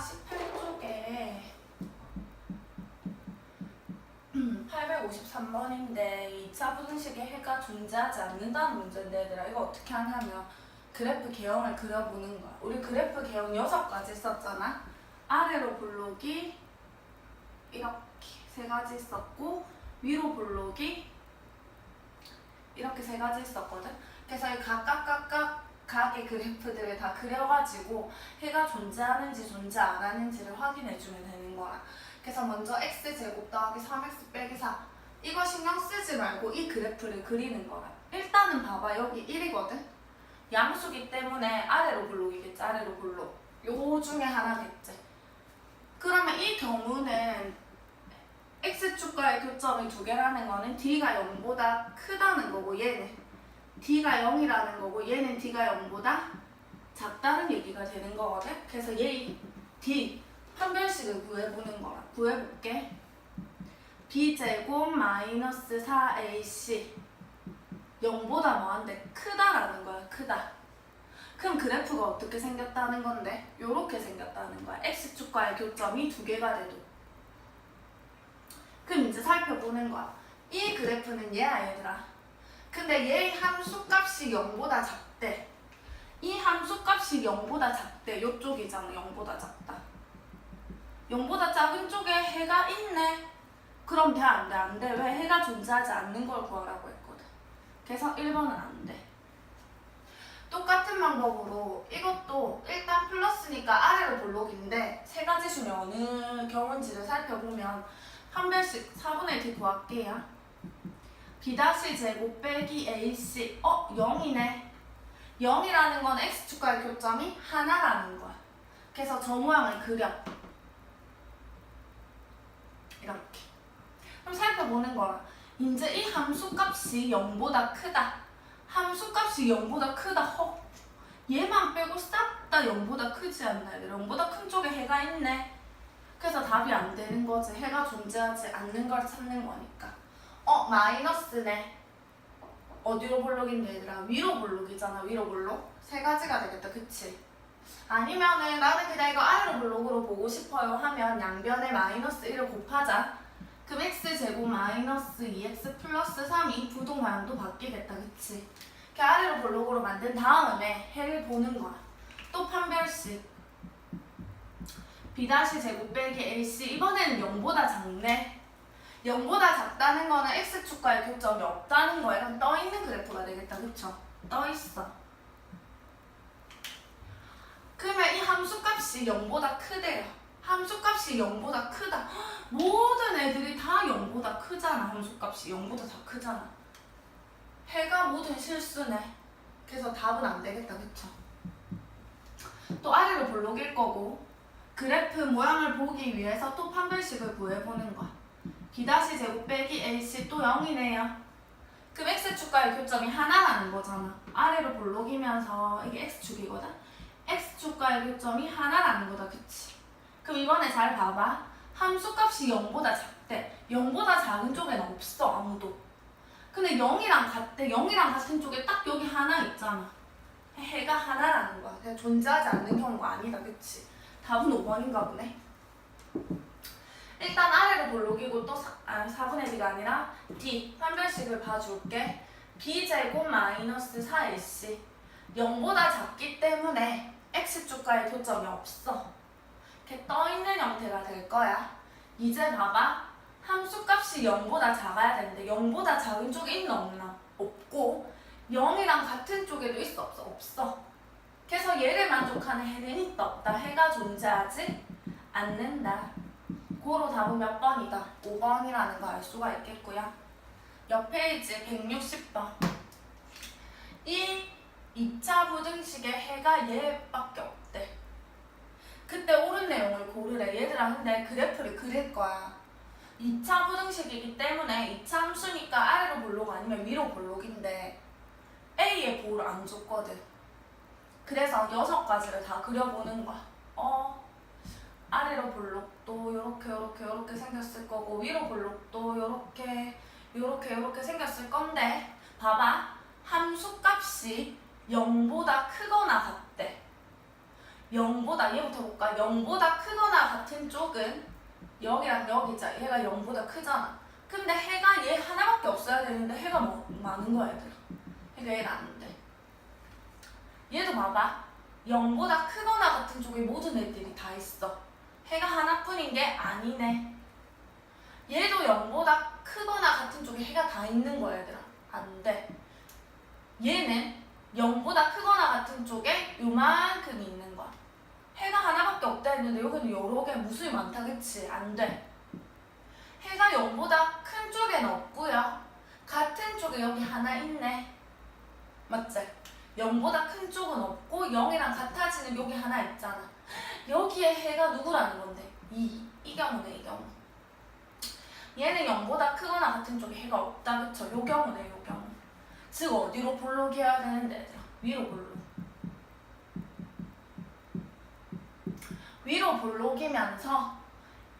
18쪽에 853번인데 2차 부등식에 해가 존재하지 않는다는 문제인데 얘들아 이거 어떻게 하냐면 그래프 개형을 그려보는 거야. 우리 그래프 개형 6가지 썼잖아. 아래로 볼록이 이렇게 세 가지 있었고 위로 볼록이 이렇게 세 가지 있었거든. 그래서 이 각각 각각 각의 그래프들을 다 그려가지고 해가 존재하는지 존재 안 하는지를 확인해주면 되는 거야. 그래서 먼저 x제곱 더하기 3x 빼기 4 이거 신경 쓰지 말고 이 그래프를 그리는 거야. 일단은 봐봐 여기 1이거든. 양수기 때문에 아래로 블록이겠지 아래로 블록. 요 중에 하나겠지. 그러면 이 경우는 x축과의 교점이 두 개라는 거는 d가 0보다 크다는 거고 얘는 d가 0이라는 거고 얘는 d가 0보다 작다는 얘기가 되는 거거든. 그래서 얘 d 판별식을 구해보는 거야. 구해볼게. b제곱 마이너스 4ac 0보다 뭐한데 크다라는 거야. 크다. 그럼 그래프가 어떻게 생겼다는 건데? 요렇게 생겼다는 거야. x축과의 교점이 두 개가 돼도. 그럼 이제 살펴보는 거야. 이 그래프는 얘야 얘들아. 근데 얘 함수값이 0보다 작대. 이 함수값이 0보다 작대. 요쪽이잖아. 0보다 작다. 0보다 작은 쪽에 해가 있네. 그럼 돼? 안 돼? 안 돼. 왜? 해가 존재하지 않는 걸 구하라고 했거든. 그래서 1번은 안 돼. 똑같은 방법으로 이것도 일단 플러스니까 아래로 볼록인데 세 가지 중에 어느 경우인지를 살펴보면 판별식 4분의 d 구할게요. B 다시 제곱 빼기 ac 어 0이네. 0이라는 건 x축과의 교점이 하나라는 거야. 그래서 저 모양을 그려. 이렇게. 그럼 살펴보는 거야. 이제 이 함수값이 0보다 크다. 함수값이 0보다 크다. 허. 얘만 빼고 싹 다 0보다 크지 않나. 0보다 큰 쪽에 해가 있네. 그래서 답이 안 되는 거지. 해가 존재하지 않는 걸 찾는 거니까 어 마이너스네. 어디로 볼록인데 얘들아. 위로 볼록이잖아 위로 볼록. 세 가지가 되겠다 그치? 아니면은 나는 그냥 이거 아래로 볼록으로 보고 싶어요 하면 양변에 마이너스 1을 곱하자. 그럼 x제곱 마이너스 2x 플러스 3이 부동 모양도 바뀌겠다 그치? 이렇게 아래로 볼록으로 만든 다음에 해를 보는 거야. 또 판별식. b 제곱 빼기 ac 이번에는 0보다 작네 0보다 작다는 거는 x축과의 교점이 없다는 거예요. 그럼 떠있는 그래프가 되겠다. 그쵸? 떠있어. 그러면 이 함수값이 0보다 크대요. 함수값이 0보다 크다. 헉, 모든 애들이 다 0보다 크잖아. 함수값이 0보다 다 크잖아. 해가 모든 실수네. 그래서 답은 안 되겠다. 그쵸? 또 아래로 볼록일 거고 그래프 모양을 보기 위해서 또 판별식을 구해보는 거야. B 제곱 빼기 ac 또 0이네요. 그럼 x축과의 교점이 하나라는 거잖아. 아래로 볼록이면서 이게 x축이거든. x축과의 교점이 하나라는 거다. 그치? 그럼 이번에 잘 봐봐. 함수값이 0보다 작대. 0보다 작은 쪽에는 없어 아무도. 근데 0이랑 같대. 0이랑 같은 쪽에 딱 여기 하나 있잖아. 해가 하나라는 거야. 그냥 존재하지 않는 경우가 아니다. 그치? 답은 5번인가 보네. 일단 아래로 볼록이고 또 4, 아, 4분의 B가 아니라 D 판별식을 봐줄게. B제곱 마이너스 4AC 0보다 작기 때문에 X축과의 교점이 없어. 이렇게 떠있는 형태가 될 거야. 이제 봐봐. 함수값이 0보다 작아야 되는데 0보다 작은 쪽에 있나 없나? 없고 0이랑 같은 쪽에도 있어 없어? 없어. 그래서 얘를 만족하는 해는 있다 없다 해가 존재하지 않는다 고로 답은 몇 번이다? 5번이라는 거 알 수가 있겠고요. 옆 페이지 160번. 이 2차 부등식의 해가 얘밖에 없대. 그때 옳은 내용을 고르래. 얘들아 근데 그래프를 그릴 거야. 2차 부등식이기 때문에 2차 함수니까 아래로 볼록 아니면 위로 볼록인데 A의 보를 안 줬거든. 그래서 여섯 가지를 다 그려보는 거야. 어, 아래로 볼록 도 요렇게 요렇게 요렇게 생겼을 거고 위로 볼록도 요렇게 요렇게 요렇게 생겼을 건데 봐봐 함수값이 0보다 크거나 같대 0보다 얘부터 볼까? 0보다 크거나 같은 쪽은 여기랑 여기자. 얘가 0보다 크잖아. 근데 해가 얘 하나밖에 없어야 되는데 해가 뭐, 많은 거야 얘들아. 그러니까 얘는 안 돼. 얘도 봐봐. 0보다 크거나 같은 쪽에 모든 애들이 다 있어. 해가 하나뿐인 게 아니네. 얘도 0보다 크거나 같은 쪽에 해가 다 있는 거야 얘들아. 안 돼. 얘는 0보다 크거나 같은 쪽에 요만큼 있는 거야. 해가 하나밖에 없다 했는데 여기는 여러 개 무수히 많다 그치? 안 돼. 해가 0보다 큰 쪽에는 없고요. 같은 쪽에 여기 하나 있네. 맞지? 0보다 큰 쪽은 없고 0이랑 같아지는 여기 하나 있잖아. 여기에 해가 누구라는 건데? 이, 이 경우네 이 경우. 얘는 0보다 크거나 같은 쪽에 해가 없다 그쵸? 요 경우네 요 경우. 즉 어디로 볼록이어야 되는데 얘들아? 위로 볼록. 위로 볼록이면서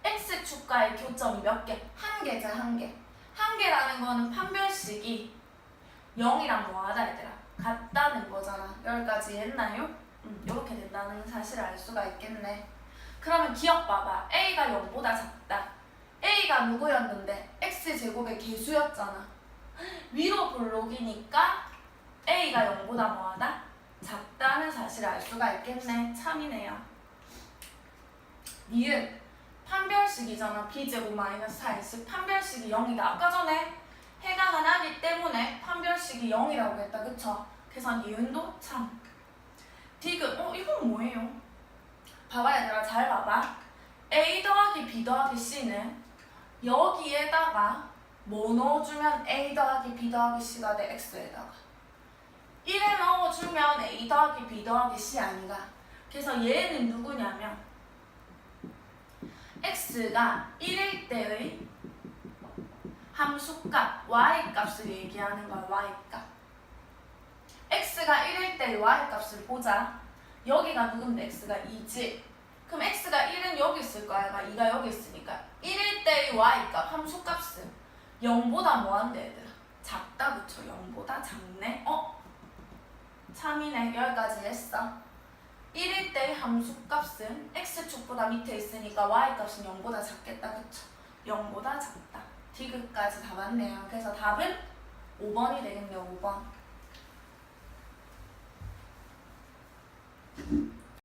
x축과의 교점이 몇 개? 한 개죠 한 개. 한 개라는 거는 판별식이 0이랑 뭐하다 얘들아? 같다는 거잖아. 여기까지 했나요? 음, 이렇게 된다는 사실을 알 수가 있겠네. 그러면 기억 봐봐. a가 0보다 작다. a가 누구였는데? x제곱의 개수였잖아. 위로 볼록이니까 a가 0보다 뭐하다? 작다는 사실을 알 수가 있겠네. 참이네요. 니은 판별식이잖아. b제곱 마이너스 4x 판별식이 0이다. 아까 전에 해가 하나기 때문에 판별식이 0이라고 했다. 그쵸? 그래서 니은도 참. 디귿, 어 이건 뭐예요? 봐봐 얘들아 잘 봐봐. a 더하기 b 더하기 c는 여기에다가 뭐 넣어주면 a 더하기 b 더하기 c가 돼 x에다가 1에 넣어주면 a 더하기 b 더하기 c 아닌가 그래서 얘는 누구냐면 x가 1일 때의 함수값 y 값을 얘기하는 거야 y 값. x가 1일 때의 y 값을 보자. 여기가 누군데 x가 2지? 그럼 x가 1은 여기 있을 거야? 얘가 2가 여기 있으니까. 1일 때의 y 값 함수값은 0보다 뭐한데 얘들아? 작다 그쵸? 0보다 작네? 어? 참이네. 여기까지 했어. 1일 때의 함수값은 x축보다 밑에 있으니까 y값은 0보다 작겠다 그쵸? 0보다 작다 디귿까지 다 맞네요. 그래서 답은 5번이 되겠네요. 5번.